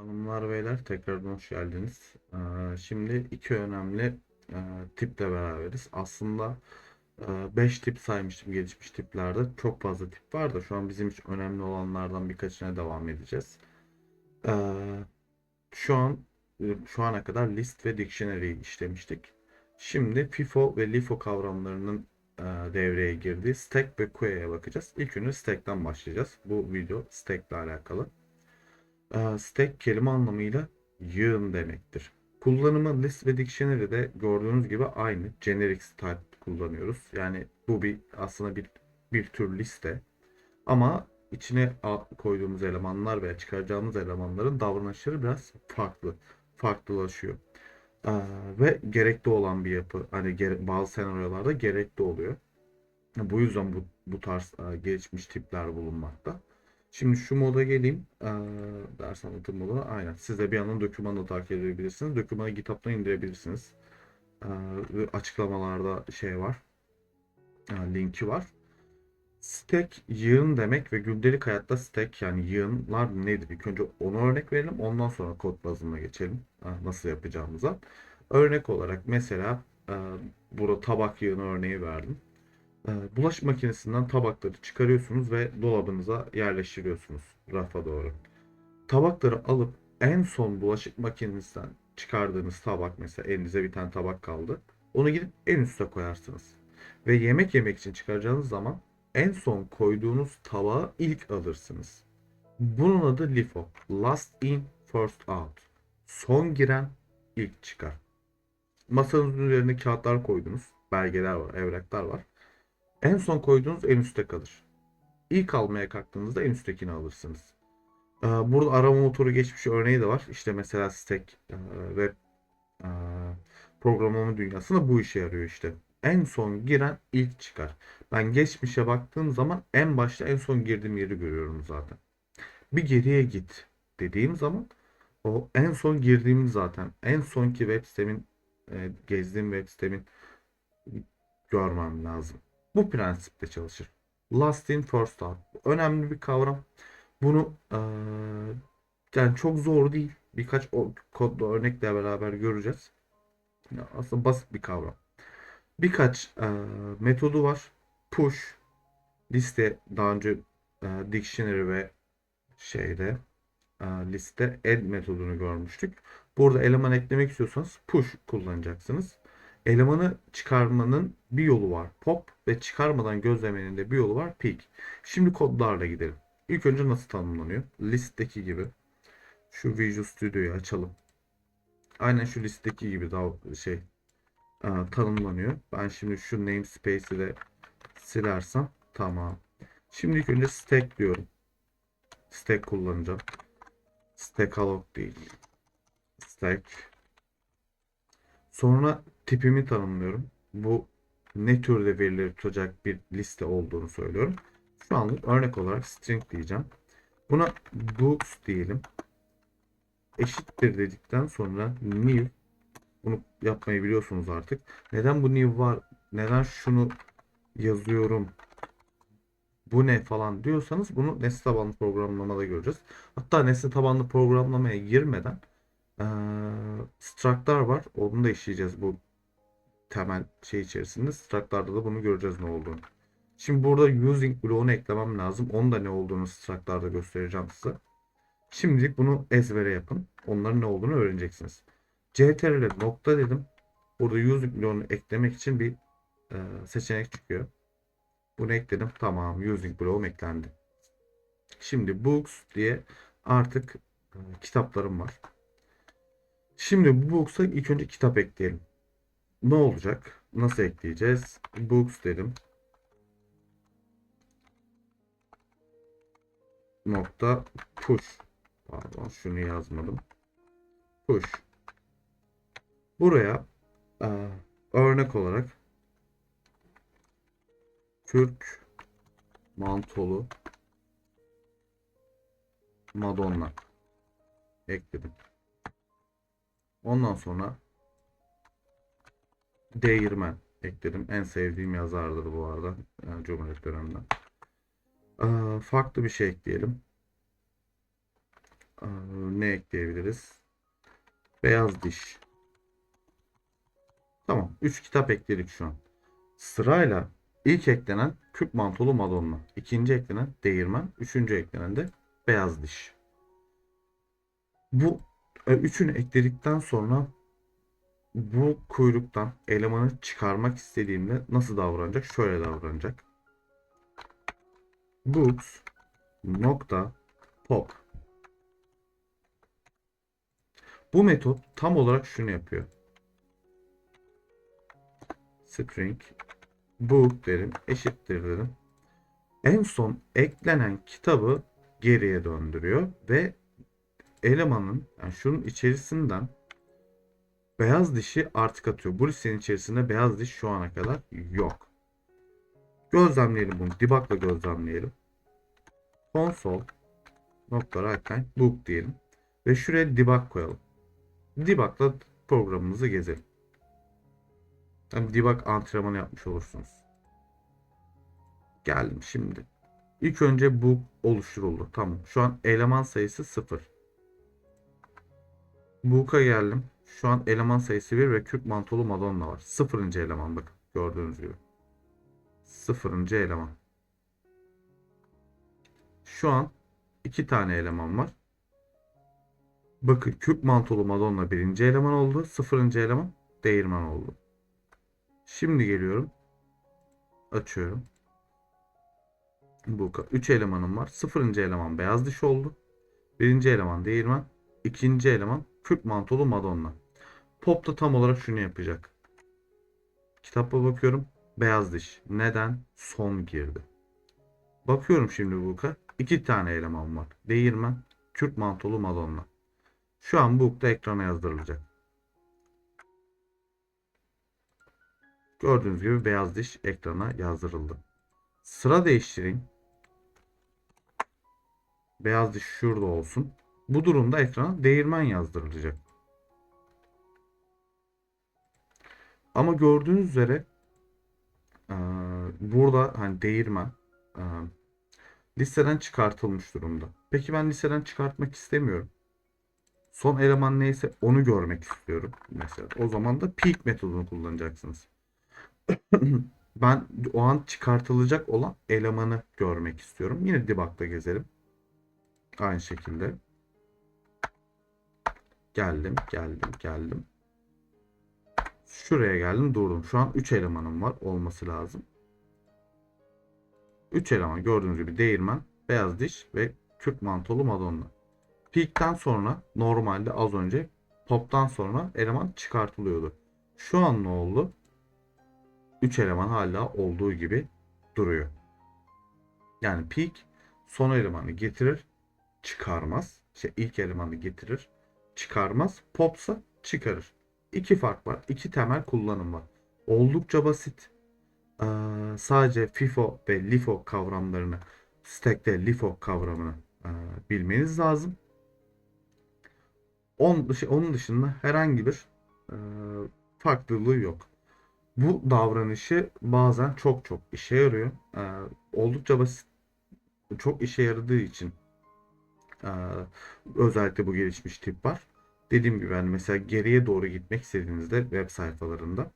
Hanımlar beyler tekrardan hoş geldiniz. Ee, Şimdi iki önemli e, tiple beraberiz. Aslında 5 tip saymıştım gelişmiş tiplerde. Çok fazla tip var da şu an bizim için önemli olanlardan birkaçına devam edeceğiz. Ee, Şu an e, şu ana kadar list ve dictionary işlemiştik. Şimdi FIFO ve LIFO kavramlarının e, devreye girdiği stack ve query'e bakacağız. İlk önce stack'ten başlayacağız. Bu video stack ile alakalı. Ee, Stack kelime anlamıyla yığın demektir. Kullanımı list ve dictionary'de gördüğünüz gibi aynı. Generic type kullanıyoruz. Yani bu bir aslında bir bir tür liste. Ama içine koyduğumuz elemanlar veya çıkaracağımız elemanların davranışları biraz farklı. Farklılaşıyor. Ee, ve gerekli olan bir yapı. Hani gere- bazı senaryolarda gerekli oluyor. Bu yüzden bu, bu tarz e, gelişmiş tipler bulunmakta. Şimdi şu moda geleyim. Ee, ders anlatım moduna. Aynen. Siz de bir yandan dokümanı da takip edebilirsiniz. Dokümanı GitHub'dan indirebilirsiniz. Ee, açıklamalarda şey var. e, linki var. Stack yığın demek ve gündelik hayatta stack yani yığınlar nedir? İlk önce onu örnek verelim. Ondan sonra kod bazına geçelim. e, nasıl yapacağımıza. Örnek olarak mesela e, burada tabak yığını örneği verdim. Ee, Bulaşık makinesinden tabakları çıkarıyorsunuz ve dolabınıza yerleştiriyorsunuz rafa doğru. Tabakları alıp en son bulaşık makinesinden çıkardığınız tabak mesela elinize bir tane tabak kaldı. Onu gidip en üste koyarsınız. Ve yemek yemek için çıkaracağınız zaman en son koyduğunuz tabağı ilk alırsınız. Bunun adı LIFO. Last in, first out. Son giren ilk çıkar. Masanızın üzerine kağıtlar koydunuz. Belgeler var, evraklar var. En son koyduğunuz en üstte kalır. İlk almaya kalktığınızda en üsttekini alırsınız. Ee, Burada arama motoru geçmiş örneği de var. İşte mesela Stack e, web e, programlama dünyasında bu işe yarıyor işte. En son giren ilk çıkar. Ben geçmişe baktığım zaman en başta en son girdiğim yeri görüyorum zaten. Bir geriye git dediğim zaman o en son girdiğim zaten en sonki web sitemin e, gezdiğim web sitemin görmem lazım. Bu prensiple çalışır. Last in first out. Önemli bir kavram. Bunu eee, yani çok zor değil. Birkaç kodlu örnekle beraber göreceğiz. Ya aslında basit bir kavram. Birkaç eee, metodu var. Push, liste daha önce eee, dictionary ve şeyde eee, liste add metodunu görmüştük. Burada eleman eklemek istiyorsanız push kullanacaksınız. Elemanı çıkarmanın bir yolu var. Pop ve çıkarmadan gözlemenin de bir yolu var. Peek. Şimdi kodlarla gidelim. İlk önce nasıl tanımlanıyor? Listteki gibi. Şu Visual Studio'yu açalım. Aynen şu listteki gibi daha şey e, tanımlanıyor. Ben şimdi şu namespace'i de silersem tamam. Şimdi ilk önce stack diyorum. Stack kullanacağım. Stack alloc değil. Stack Sonra tipimi tanımlıyorum. Bu ne türde verileri tutacak bir liste olduğunu söylüyorum. Şu anlık örnek olarak string diyeceğim. Buna books diyelim. Eşittir dedikten sonra new bunu yapmayı biliyorsunuz artık. Neden bu new var? Neden şunu yazıyorum? Bu ne falan diyorsanız bunu nesne tabanlı programlamada göreceğiz. Hatta nesne tabanlı programlamaya girmeden ee, struct'lar var. Onu da işleyeceğiz bu temel şey içerisinde. Struct'larda da bunu göreceğiz ne olduğunu. Şimdi burada using bloğunu eklemem lazım. Onun da ne olduğunu struct'larda göstereceğim size. Şimdilik bunu ezbere yapın. Onların ne olduğunu öğreneceksiniz. CTRL nokta dedim. Burada using bloğunu eklemek için bir e, seçenek çıkıyor. Bunu ekledim. Tamam. Using bloğum eklendi. Şimdi books diye artık e, kitaplarım var. Şimdi bu box'a ilk önce kitap ekleyelim. Ne olacak? Nasıl ekleyeceğiz? Books dedim. Nokta push. Pardon şunu yazmadım. Push. Buraya e, örnek olarak Türk mantolu Madonna ekledim. Ondan sonra Değirmen ekledim. En sevdiğim yazardır bu arada. Yani Cumhuriyet döneminden. Ee, farklı bir şey ekleyelim. Ee, ne ekleyebiliriz? Beyaz diş. Tamam. 3 kitap ekledik şu an. Sırayla ilk eklenen küp mantolu Madonna. ikinci eklenen değirmen. Üçüncü eklenen de beyaz diş. Bu e, üçünü ekledikten sonra bu kuyruktan elemanı çıkarmak istediğimde nasıl davranacak? Şöyle davranacak. Books nokta pop. Bu metot tam olarak şunu yapıyor. String book derim eşittir derim. En son eklenen kitabı geriye döndürüyor ve elemanın yani şunun içerisinden beyaz dişi artık atıyor. Bu listenin içerisinde beyaz diş şu ana kadar yok. Gözlemleyelim bunu. Debug'la gözlemleyelim. Console nokta runtime book diyelim. Ve şuraya debug koyalım. Debug'la programımızı gezelim. Hem debug antrenmanı yapmış olursunuz. Geldim şimdi. İlk önce bu oluşturuldu. Tamam. Şu an eleman sayısı 0. Book'a geldim. Şu an eleman sayısı 1 ve kürk mantolu Madonna var. Sıfırıncı eleman bakın. Gördüğünüz gibi. Sıfırıncı eleman. Şu an iki tane eleman var. Bakın küp mantolu Madonna birinci eleman oldu. Sıfırıncı eleman değirmen oldu. Şimdi geliyorum. Açıyorum. Bu 3 elemanım var. Sıfırıncı eleman beyaz diş oldu. Birinci eleman değirmen. ikinci eleman küp mantolu Madonna. Pop da tam olarak şunu yapacak. Kitapa bakıyorum. Beyaz diş. Neden? Son girdi. Bakıyorum şimdi Book'a. iki tane eleman var. Değirmen, Kürt mantolu Madonna. Şu an Book'ta ekrana yazdırılacak. Gördüğünüz gibi beyaz diş ekrana yazdırıldı. Sıra değiştireyim. Beyaz diş şurada olsun. Bu durumda ekrana değirmen yazdırılacak. Ama gördüğünüz üzere eee, burada hani değirmen eee, listeden çıkartılmış durumda. Peki ben listeden çıkartmak istemiyorum. Son eleman neyse onu görmek istiyorum. Mesela o zaman da peak metodunu kullanacaksınız. ben o an çıkartılacak olan elemanı görmek istiyorum. Yine debug'da gezelim. Aynı şekilde. Geldim, geldim, geldim. Şuraya geldim, durdum. Şu an 3 elemanım var olması lazım. 3 eleman gördüğünüz gibi değirmen, beyaz diş ve Kürt mantolu Madonna. Peak'ten sonra normalde az önce pop'tan sonra eleman çıkartılıyordu. Şu an ne oldu? 3 eleman hala olduğu gibi duruyor. Yani peak son elemanı getirir, çıkarmaz. İşte ilk elemanı getirir, çıkarmaz. Popsa çıkarır. İki fark var. İki temel kullanım var. Oldukça basit. Ee, sadece FIFO ve LIFO kavramlarını stack'te LIFO kavramını e, bilmeniz lazım. On, dışı- onun dışında herhangi bir e, farklılığı yok. Bu davranışı bazen çok çok işe yarıyor. Ee, oldukça basit, çok işe yaradığı için ee, özellikle bu gelişmiş tip var. Dediğim gibi yani mesela geriye doğru gitmek istediğinizde web sayfalarında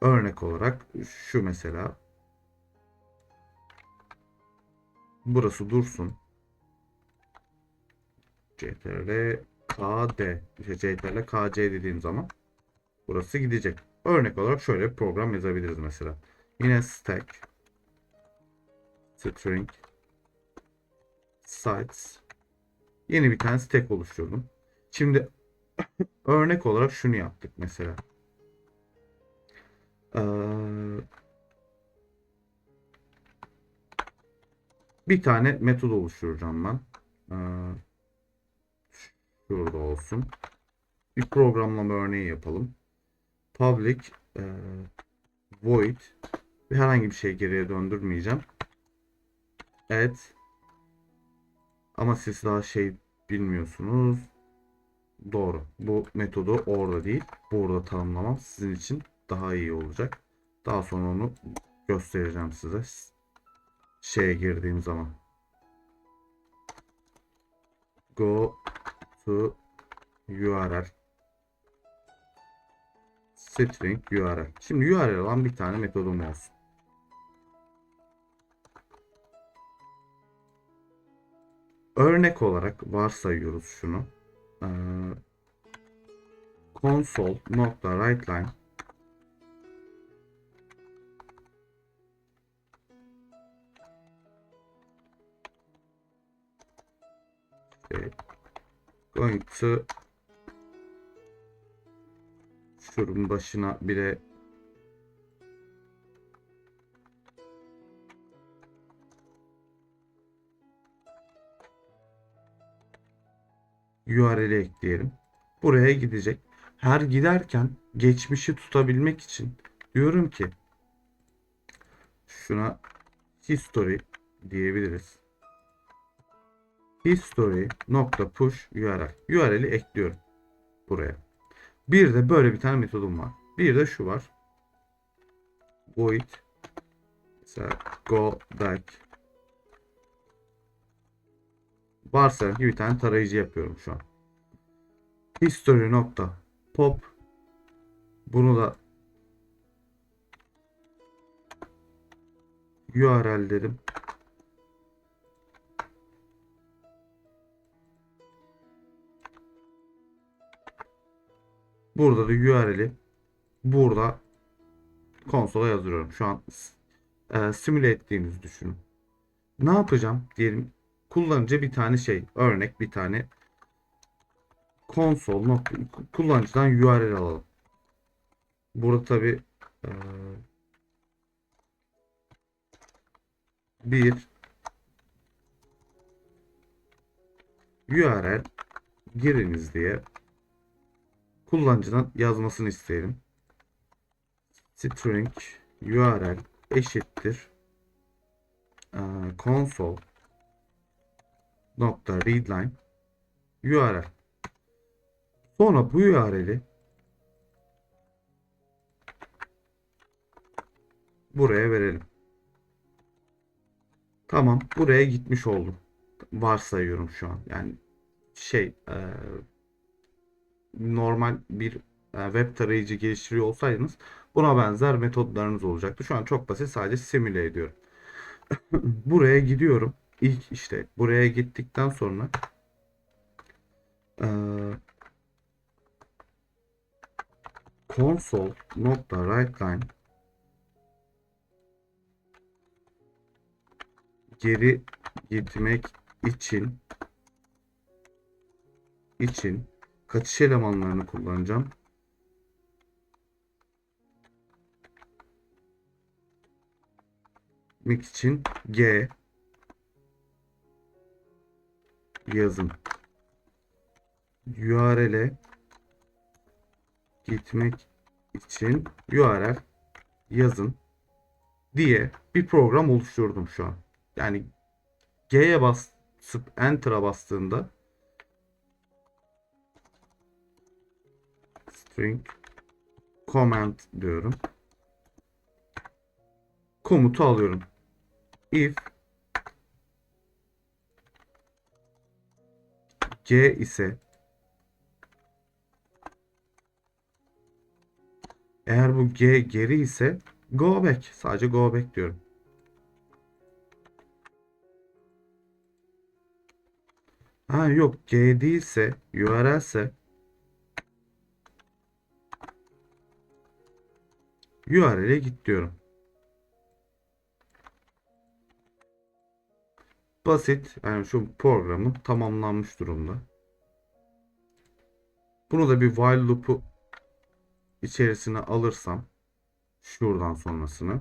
örnek olarak şu mesela burası dursun. CTRL KD işte CTRL KC dediğim zaman burası gidecek. Örnek olarak şöyle bir program yazabiliriz mesela. Yine stack string sites yeni bir tane stack oluşturdum. Şimdi örnek olarak şunu yaptık mesela. Ee, bir tane metod oluşturacağım ben. Ee, şurada olsun. Bir programlama örneği yapalım. Public e, void herhangi bir şey geriye döndürmeyeceğim. Evet. Ama siz daha şey bilmiyorsunuz. Doğru. Bu metodu orada değil. Burada tanımlamam sizin için daha iyi olacak. Daha sonra onu göstereceğim size. Şeye girdiğim zaman. Go to URL string URL. Şimdi URL olan bir tane metodum olsun. Örnek olarak varsayıyoruz şunu. Ee, console nokta writeline Okay. Going to şunun başına bire URL'i ekleyelim. Buraya gidecek. Her giderken geçmişi tutabilmek için diyorum ki şuna history diyebiliriz. History nokta push URL. URL'i ekliyorum buraya. Bir de böyle bir tane metodum var. Bir de şu var. Void mesela go back varsayalım ki bir tane tarayıcı yapıyorum şu an. History nokta pop bunu da URL dedim. Burada da URL'i burada konsola yazıyorum. Şu an e, simüle ettiğinizi düşünün. Ne yapacağım? Diyelim kullanıcı bir tane şey örnek bir tane konsol kullanıcıdan URL alalım. Burada tabi e, bir URL giriniz diye kullanıcıdan yazmasını isteyelim. String URL eşittir e, console nokta readline URL. Sonra bu URL'i buraya verelim. Tamam, buraya gitmiş oldum. Varsayıyorum şu an. Yani şey e, normal bir e, web tarayıcı geliştiriyor olsaydınız buna benzer metodlarınız olacaktı. Şu an çok basit sadece simüle ediyorum. Buraya gidiyorum. İlk işte buraya gittikten sonra e, console nokta writeline geri gitmek için için kaçış elemanlarını kullanacağım. Gitmek için G yazın. URL'e gitmek için URL yazın diye bir program oluşturdum şu an. Yani G'ye basıp Enter'a bastığında string comment diyorum. Komutu alıyorum. If G ise eğer bu G geri ise go back. Sadece go back diyorum. Ha yok G değilse URL ise URL'e git diyorum. Basit. Yani şu programı tamamlanmış durumda. Bunu da bir while loop'u içerisine alırsam şuradan sonrasını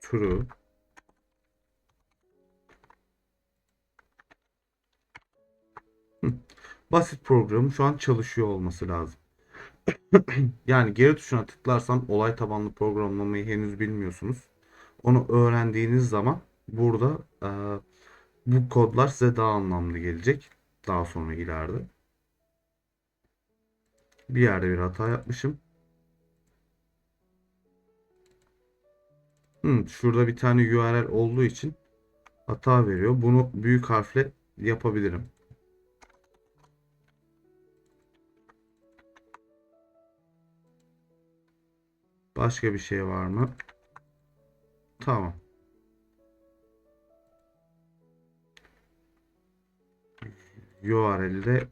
true Basit programım şu an çalışıyor olması lazım. yani geri tuşuna tıklarsam olay tabanlı programlamayı henüz bilmiyorsunuz. Onu öğrendiğiniz zaman burada e, bu kodlar size daha anlamlı gelecek. Daha sonra ileride. Bir yerde bir hata yapmışım. Hmm, şurada bir tane URL olduğu için hata veriyor. Bunu büyük harfle yapabilirim. Başka bir şey var mı? Tamam. URL'de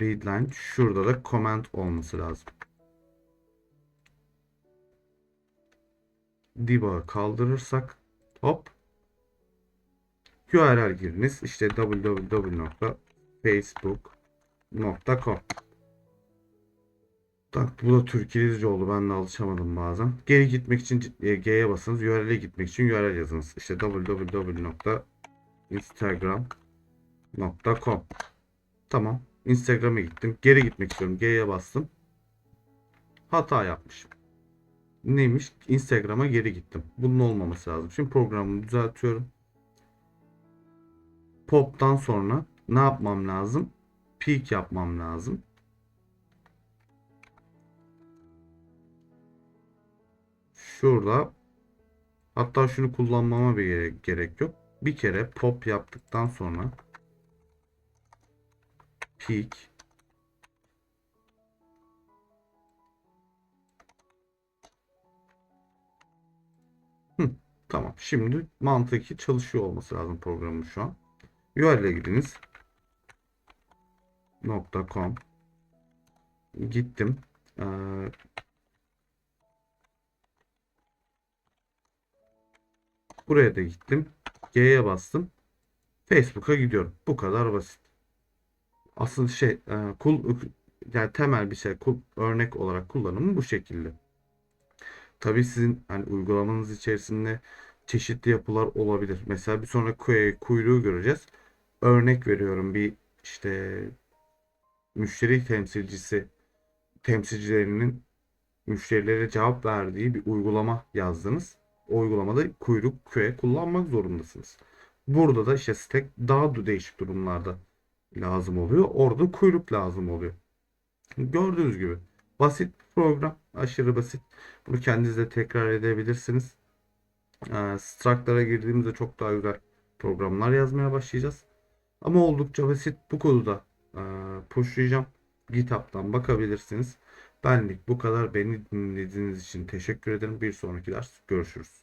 readline şurada da comment olması lazım. Debug'ı kaldırırsak hop URL giriniz. İşte www.facebook.com Tak, bu da Türk İngilizce oldu. Ben de alışamadım bazen. Geri gitmek için e, G'ye basınız. URL'e gitmek için URL yazınız. İşte www.instagram.com Tamam. Instagram'a gittim. Geri gitmek istiyorum. G'ye bastım. Hata yapmışım. Neymiş? Instagram'a geri gittim. Bunun olmaması lazım. Şimdi programımı düzeltiyorum. Pop'tan sonra ne yapmam lazım? Peak yapmam lazım. Şurada hatta şunu kullanmama gerek, gerek yok. Bir kere pop yaptıktan sonra peak Hı, tamam. Şimdi mantıki çalışıyor olması lazım programın şu an. URL'e gidiniz. .com Gittim. Ee, buraya da gittim. G'ye bastım. Facebook'a gidiyorum. Bu kadar basit. Asıl şey e, kul yani temel bir şey kul, örnek olarak kullanımı bu şekilde. Tabii sizin hani uygulamanız içerisinde çeşitli yapılar olabilir. Mesela bir sonraki kuyruğu göreceğiz. Örnek veriyorum bir işte müşteri temsilcisi temsilcilerinin müşterilere cevap verdiği bir uygulama yazdınız. O uygulamada kuyruk köye kullanmak zorundasınız. Burada da işte stack daha değişik durumlarda lazım oluyor. Orada kuyruk lazım oluyor. Gördüğünüz gibi basit program, aşırı basit. Bunu kendiniz de tekrar edebilirsiniz. Ee, Struct'lara girdiğimizde çok daha güzel programlar yazmaya başlayacağız. Ama oldukça basit. Bu kodu da e, pushlayacağım. GitHub'dan bakabilirsiniz. Benlik bu kadar. Beni dinlediğiniz için teşekkür ederim. Bir sonraki ders görüşürüz.